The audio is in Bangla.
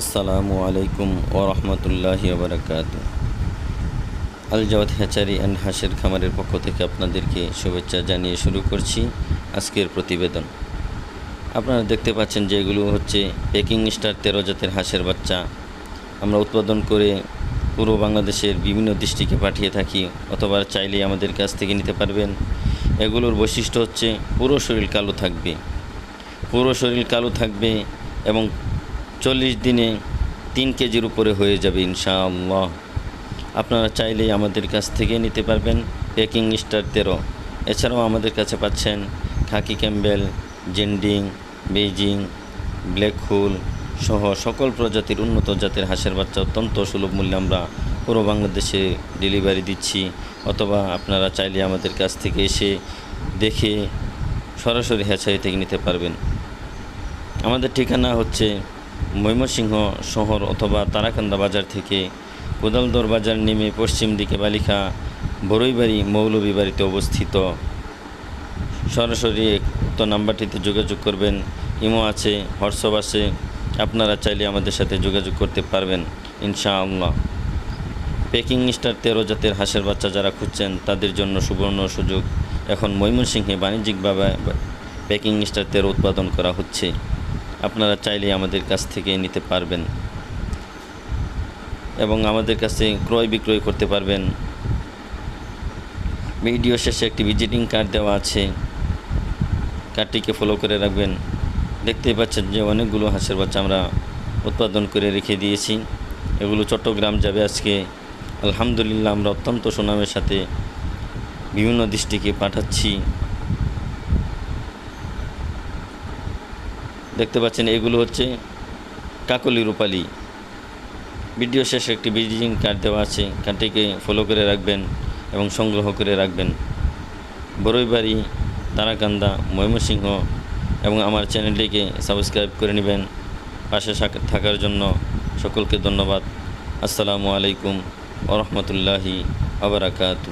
আসসালামু আলাইকুম ও রহমতুল্লাহি ওবরাকাত আলজাওয়াত হ্যাচারি অ্যান্ড হাঁসের খামারের পক্ষ থেকে আপনাদেরকে শুভেচ্ছা জানিয়ে শুরু করছি আজকের প্রতিবেদন। আপনারা দেখতে পাচ্ছেন যে এগুলো হচ্ছে পেকিং স্টার তেরো জাতের হাঁসের বাচ্চা। আমরা উৎপাদন করে পুরো বাংলাদেশের বিভিন্ন ডিস্ট্রিক্টে পাঠিয়ে থাকি, অথবা চাইলে আমাদের কাছ থেকে নিতে পারবেন। এগুলোর বৈশিষ্ট্য হচ্ছে পুরো শরীর কালো থাকবে। পুরো শরীর কালো থাকবে এবং চল্লিশ দিনে তিন কেজির উপরে হয়ে যাবে ইনশাআল্লাহ। আপনারা চাইলেই আমাদের কাছ থেকে নিতে পারবেন পেকিং স্টার তেরো। এছাড়াও আমাদের কাছে পাচ্ছেন khaki Campbell, Jinding, Beijing, black hole সহ সকল প্রজাতির উন্নত জাতের হাঁসের বাচ্চা অত্যন্ত সুলভ মূল্যে আমরা পুরো বাংলাদেশে ডেলিভারি দিচ্ছি। অথবা আপনারা চাইলে আমাদের কাছ থেকে এসে দেখে সরাসরি হ্যাচারি থেকে নিতে পারবেন। আমাদের ঠিকানা হচ্ছে ময়মনসিংহ শহর অথবা তারাকান্দা বাজার থেকে কোদালদর বাজার নেমে পশ্চিম দিকে বালিকা বড়ইবাড়ি মৌলভী বাড়িতে অবস্থিত। সরাসরি উক্ত নাম্বারটিতে যোগাযোগ করবেন। ইমো আছে, হোয়াটসঅ্যাপ আছে। আপনারা চাইলে আমাদের সাথে যোগাযোগ করতে পারবেন, ইনশাআল্লাহ। পেকিং স্টার তেরো জাতের হাঁসের বাচ্চা যারা খুঁজছেন, তাদের জন্য সুবর্ণ সুযোগ। এখন ময়মনসিংহে বাণিজ্যিকভাবে পেকিং স্টার তেরো উৎপাদন করা হচ্ছে। আপনারা চাইলে আমাদের কাছ থেকে নিতে পারবেন এবং আমাদের কাছে ক্রয় বিক্রয় করতে পারবেন। ভিডিও শেষে একটি ভিজিটিং কার্ড দেওয়া আছে। কার্ডটিকে ফলো করে রাখবেন। দেখতেই পাচ্ছেন যে অনেকগুলো হাঁসের বাচ্চা আমরা উৎপাদন করে রেখে দিয়েছি। এগুলো চট্টগ্রাম যাবে আজকে। আলহামদুলিল্লাহ আমরা অত্যন্ত সুনামের সাথে বিভিন্ন দৃষ্টিকে পাঠাচ্ছি। দেখতে পাচ্ছেন, এগুলো হচ্ছে কাকলি রূপালি। ভিডিও শেষে একটি ভিজিটিং কার্ড দেওয়া আছে কার্ডটিকে ফলো করে রাখবেন এবং সংগ্রহ করে রাখবেন। বরৈবাড়ি তারাকান্দা, ময়মনসিংহ এবং আমার চ্যানেলটিকে সাবস্ক্রাইব করে নেবেন। পাশে থাকার জন্য সকলকে ধন্যবাদ। আসসালামু আলাইকুম ওরহমতুল্লাহি আবরাকাত।